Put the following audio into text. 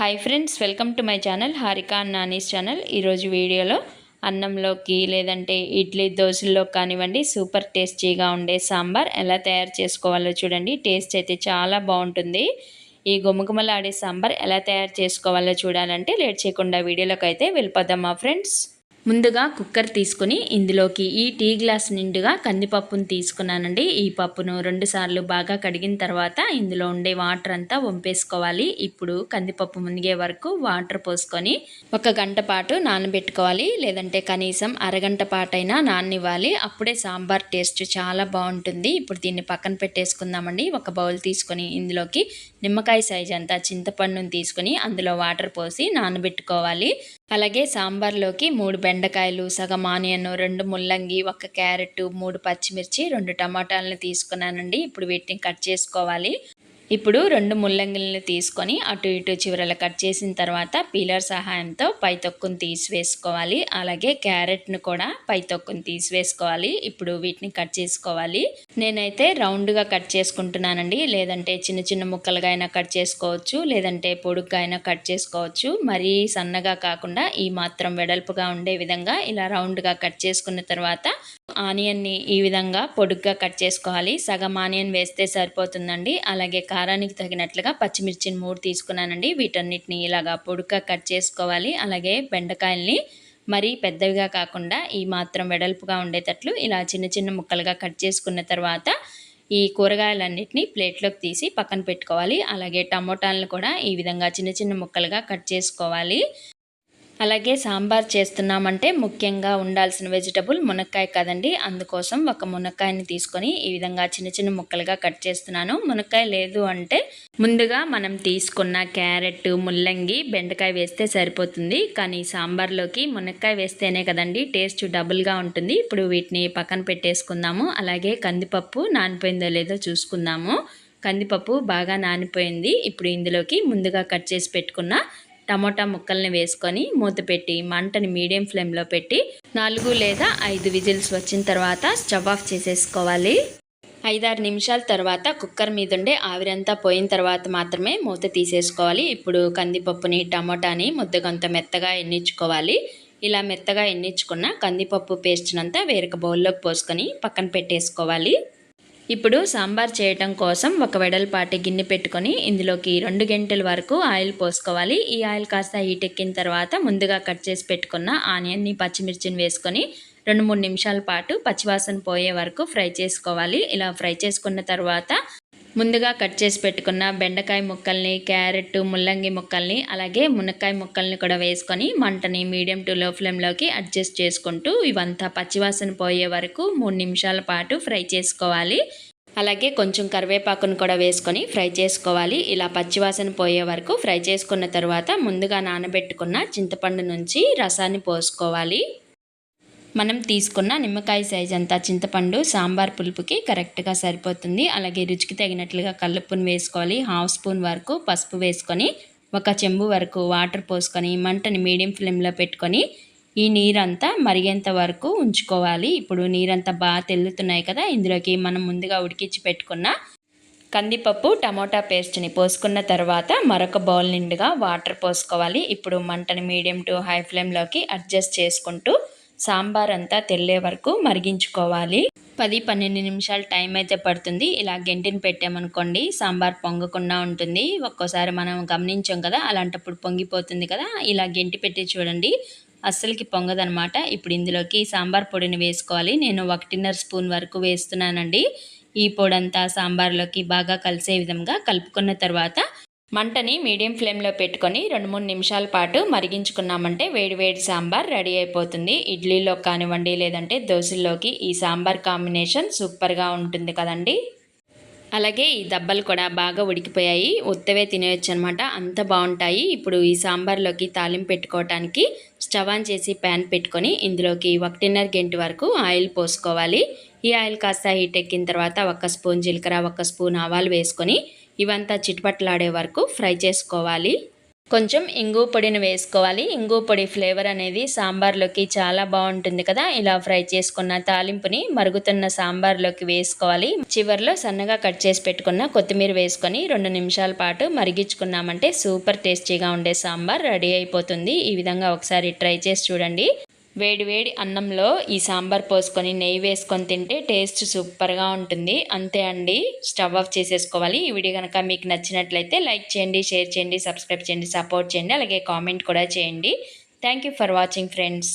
Hi friends welcome to my channel Harika Nani's channel ఈరోజు వీడియోలో అన్నంలోకి లేదంటే ఇడ్లీ దోశల్లో కానివ్వండి సూపర్ టేస్టీగా ఉండే సాంబార్ ఎలా తయారు చేసుకోవాలో చూడండి. టేస్ట్ అయితే చాలా బాగుంటుంది. ఈ గుమగుమలాడే సాంబార్ ఎలా తయారు చేసుకోవాలో చూడాలంటే లేట్ చేయకుండా వీడియోలోకి అయితే వెళ్ళిపోదాం మా ఫ్రెండ్స్ ముందుగా కుక్కర్ తీసుకుని ఇందులోకి ఈ టీ గ్లాస్ నిండుగా కందిపప్పును తీసుకున్నానండి. ఈ పప్పును రెండుసార్లు బాగా కడిగిన తర్వాత ఇందులో ఉండే వాటర్ అంతా వంపేసుకోవాలి. ఇప్పుడు కందిపప్పు మునిగే వరకు వాటర్ పోసుకొని ఒక గంట పాటు నానబెట్టుకోవాలి. లేదంటే కనీసం అరగంట పాటైనా నాననివ్వాలి అప్పుడే సాంబార్ టేస్ట్ చాలా బాగుంటుంది. ఇప్పుడు దీన్ని పక్కన పెట్టేసుకుందామండి. ఒక బౌల్ తీసుకొని ఇందులోకి నిమ్మకాయ సైజ్ అంతా చింతపండును తీసుకొని అందులో వాటర్ పోసి నానబెట్టుకోవాలి. అలాగే సాంబార్లోకి మూడు బెండకాయలు సగం ఆనియన్ రెండు ముల్లంగి ఒక క్యారెట్ మూడు పచ్చిమిర్చి రెండు టమాటాలను తీసుకున్నానండి. ఇప్పుడు వీటిని కట్ చేసుకోవాలి. ఇప్పుడు రెండు ముల్లంగిల్ని తీసుకొని అటు ఇటు చివరలు కట్ చేసిన తర్వాత పీలర్ సహాయంతో పై తొక్కును తీసివేసుకోవాలి. అలాగే క్యారెట్ను కూడా పై తొక్కును తీసివేసుకోవాలి. ఇప్పుడు వీటిని కట్ చేసుకోవాలి. నేనైతే రౌండ్గా కట్ చేసుకుంటున్నానండి. లేదంటే చిన్న చిన్న ముక్కలుగా అయినా కట్ చేసుకోవచ్చు. లేదంటే పొడుగ్గా అయినా కట్ చేసుకోవచ్చు. మరీ సన్నగా కాకుండా ఈ మాత్రం వెడల్పుగా ఉండే విధంగా ఇలా రౌండ్గా కట్ చేసుకున్న తర్వాత ఆనియన్ని ఈ విధంగా పొడుగ్గా కట్ చేసుకోవాలి. సగం ఆనియన్ వేస్తే సరిపోతుందండి. అలాగే కారానికి తగినట్లుగా పచ్చిమిర్చిని మూడు తీసుకున్నానండి. వీటన్నిటిని ఇలాగా పొడుగ్గా కట్ చేసుకోవాలి. అలాగే బెండకాయల్ని మరీ పెద్దవిగా కాకుండా ఈ మాత్రం వెడల్పుగా ఉండేటట్లు ఇలా చిన్న చిన్న ముక్కలుగా కట్ చేసుకున్న తర్వాత ఈ కూరగాయలన్నిటిని ప్లేట్లోకి తీసి పక్కన పెట్టుకోవాలి. అలాగే టమోటాలను కూడా ఈ విధంగా చిన్న చిన్న ముక్కలుగా కట్ చేసుకోవాలి. అలాగే సాంబార్ చేస్తున్నామంటే ముఖ్యంగా ఉండాల్సిన వెజిటబుల్ మునక్కాయ కదండి. అందుకోసం ఒక మునక్కాయని తీసుకొని ఈ విధంగా చిన్న చిన్న ముక్కలుగా కట్ చేస్తున్నాను. మునక్కాయ లేదు అంటే ముందుగా మనం తీసుకున్న క్యారెట్ ముల్లంగి బెండకాయ వేస్తే సరిపోతుంది. కానీ సాంబార్లోకి మునక్కాయ వేస్తేనే కదండి టేస్ట్ డబుల్గా ఉంటుంది. ఇప్పుడు వీటిని పక్కన పెట్టేసుకుందాము. అలాగే కందిపప్పు నానిపోయిందో లేదో చూసుకుందాము. కందిపప్పు బాగా నానిపోయింది. ఇప్పుడు ఇందులోకి ముందుగా కట్ చేసి పెట్టుకున్న టమోటా ముక్కల్ని వేసుకొని మూత పెట్టి మంటని మీడియం ఫ్లేమ్లో పెట్టి నాలుగు లేదా ఐదు విజిల్స్ వచ్చిన తర్వాత స్టవ్ ఆఫ్ చేసేసుకోవాలి. ఐదారు నిమిషాల తర్వాత కుక్కర్ మీద ఉండే ఆవిరంతా పోయిన తర్వాత మాత్రమే మూత తీసేసుకోవాలి. ఇప్పుడు కందిపప్పుని టమోటాని ముద్దగంత మెత్తగా ఎన్నించుకోవాలి ఇలా మెత్తగా ఎన్నించుకున్న కందిపప్పు పేస్ట్నంతా వేరొక బౌల్లోకి పోసుకొని పక్కన పెట్టేసుకోవాలి. ఇప్పుడు సాంబార్ చేయటం కోసం ఒక వెడల్పాటి గిన్నె పెట్టుకొని ఇందులోకి రెండు గంటల వరకు ఆయిల్ పోసుకోవాలి. ఈ ఆయిల్ కాస్త హీట్ ఎక్కిన తర్వాత ముందుగా కట్ చేసి పెట్టుకున్న ఆనియన్ని పచ్చిమిర్చిని వేసుకొని రెండు మూడు నిమిషాల పాటు పచ్చివాసన పోయే వరకు ఫ్రై చేసుకోవాలి. ఇలా ఫ్రై చేసుకున్న తర్వాత ముందుగా కట్ చేసి పెట్టుకున్న బెండకాయ ముక్కల్ని క్యారెట్ ముల్లంగి ముక్కల్ని అలాగే మునక్కాయ ముక్కల్ని కూడా వేసుకొని మంటని మీడియం టు లో ఫ్లేమ్లోకి అడ్జస్ట్ చేసుకుంటూ ఇవంతా పచ్చివాసన పోయే వరకు మూడు నిమిషాల పాటు ఫ్రై చేసుకోవాలి. అలాగే కొంచెం కరివేపాకును కూడా వేసుకొని ఫ్రై చేసుకోవాలి. ఇలా పచ్చివాసన పోయే వరకు ఫ్రై చేసుకున్న తర్వాత ముందుగా నానబెట్టుకున్న చింతపండు నుంచి రసాన్ని పోసుకోవాలి. మనం తీసుకున్న నిమ్మకాయ సైజ్ అంతా చింతపండు సాంబార్ పులుపుకి కరెక్ట్గా సరిపోతుంది. అలాగే రుచికి తగినట్లుగా కల్లుప్పును వేసుకోవాలి. హాఫ్ స్పూన్ వరకు పసుపు వేసుకొని ఒక చెంబు వరకు వాటర్ పోసుకొని మంటని మీడియం ఫ్లేమ్లో పెట్టుకొని ఈ నీరంతా మరిగేంత వరకు ఉంచుకోవాలి. ఇప్పుడు నీరంతా బాగా తెల్లుతున్నాయి కదా ఇందులోకి మనం ముందుగా ఉడికించి పెట్టుకున్న కందిపప్పు టమోటా పేస్ట్ని పోసుకున్న తర్వాత మరొక బౌల్ నిండుగా వాటర్ పోసుకోవాలి. ఇప్పుడు మంటని మీడియం టు హై ఫ్లేమ్లోకి అడ్జస్ట్ చేసుకుంటూ సాంబార్ అంతా తెల్లే వరకు మరిగించుకోవాలి. పది పన్నెండు నిమిషాలు టైం అయితే పడుతుంది. ఇలా గెంటిని పెట్టామనుకోండి సాంబార్ పొంగకుండా ఉంటుంది. ఒక్కోసారి మనం గమనించాం కదా అలాంటప్పుడు పొంగిపోతుంది కదా ఇలా గెంటి పెట్టి చూడండి. అస్సలకి పొంగదనమాట. ఇప్పుడు ఇందులోకి సాంబార్ పొడిని వేసుకోవాలి. నేను ఒకటిన్నర స్పూన్ వరకు వేస్తున్నానండి. ఈ పొడంతా సాంబార్లోకి బాగా కలిసే విధంగా కలుపుకున్న తర్వాత మంటని మీడియం ఫ్లేమ్లో పెట్టుకొని రెండు మూడు నిమిషాల పాటు మరిగించుకున్నామంటే వేడివేడి సాంబార్ రెడీ అయిపోతుంది. ఇడ్లీలో కానివ్వండి లేదంటే దోశల్లోకి ఈ సాంబార్ కాంబినేషన్ సూపర్గా ఉంటుంది కదండీ. అలాగే ఈ దెబ్బలు కూడా బాగా ఉడికిపోయాయి. ఉత్తవే తినేయచ్చు అనమాట అంత బాగుంటాయి. ఇప్పుడు ఈ సాంబార్లోకి తాలింపు పెట్టుకోవటానికి స్టవ్ ఆన్ చేసి ప్యాన్ పెట్టుకొని ఇందులోకి ఒకటిన్నర గంట వరకు ఆయిల్ పోసుకోవాలి. ఈ ఆయిల్ కాస్త హీట్ ఎక్కిన తర్వాత ఒక స్పూన్ జీలకర్ర ఒక స్పూన్ ఆవాలు వేసుకొని ఇవంతా చిట్పట్లాడే వరకు ఫ్రై చేసుకోవాలి. కొంచెం ఇంగు పొడిని వేసుకోవాలి. ఇంగు పొడి ఫ్లేవర్ అనేది సాంబార్లోకి చాలా బాగుంటుంది కదా. ఇలా ఫ్రై చేసుకున్న తాలింపుని మరుగుతున్న సాంబార్లోకి వేసుకోవాలి. చివర్లో సన్నగా కట్ చేసి పెట్టుకున్న కొత్తిమీర వేసుకొని రెండు నిమిషాల పాటు మరిగించుకున్నామంటే సూపర్ టేస్టీగా ఉండే సాంబార్ రెడీ అయిపోతుంది. ఈ విధంగా ఒకసారి ట్రై చేసి చూడండి. వేడి వేడి అన్నంలో ఈ సాంబార్ పోసుకొని నెయ్యి వేసుకొని తింటే టేస్ట్ సూపర్గా ఉంటుంది. అంతే అండి. స్టవ్ ఆఫ్ చేసేసుకోవాలి. ఈ వీడియో కనుక మీకు నచ్చినట్లయితే లైక్ చేయండి షేర్ చేయండి సబ్స్క్రైబ్ చేయండి సపోర్ట్ చేయండి అలాగే కామెంట్ కూడా చేయండి. Thank for watching friends.